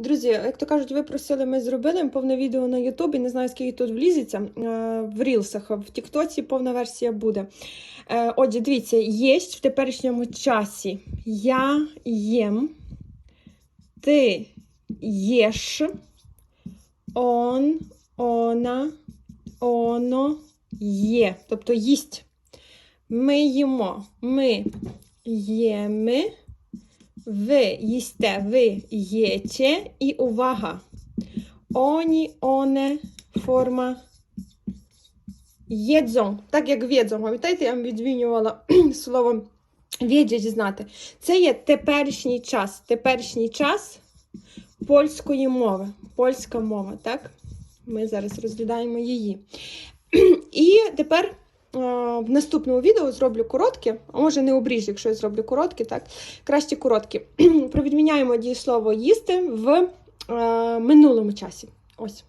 Друзі, як то кажуть, ви просили, ми зробили повне відео на Ютубі. Не знаю, скільки тут влізеться. е, В Рілсах, в Тіктоці повна версія буде. Е, Отже, дивіться, є в теперішньому часі. Я єм, ти єш, он, она, оно є. Тобто їсть. Ми їмо. Ми єми. Ви їсте, ви єте. І увага. Оні, оне, форма єдзон. Так як відзон. Пам'ятаєте, я вам відмінювала слово «відзять» знати. Це є теперішній час. Теперішній час польської мови. Польська мова, так? Ми зараз розглядаємо її. І тепер в наступному відео зроблю коротке, а може не обріж, якщо я зроблю коротке, так? Краще короткі. Провідміняємо дієслово їсти в е, минулому часі. Ось.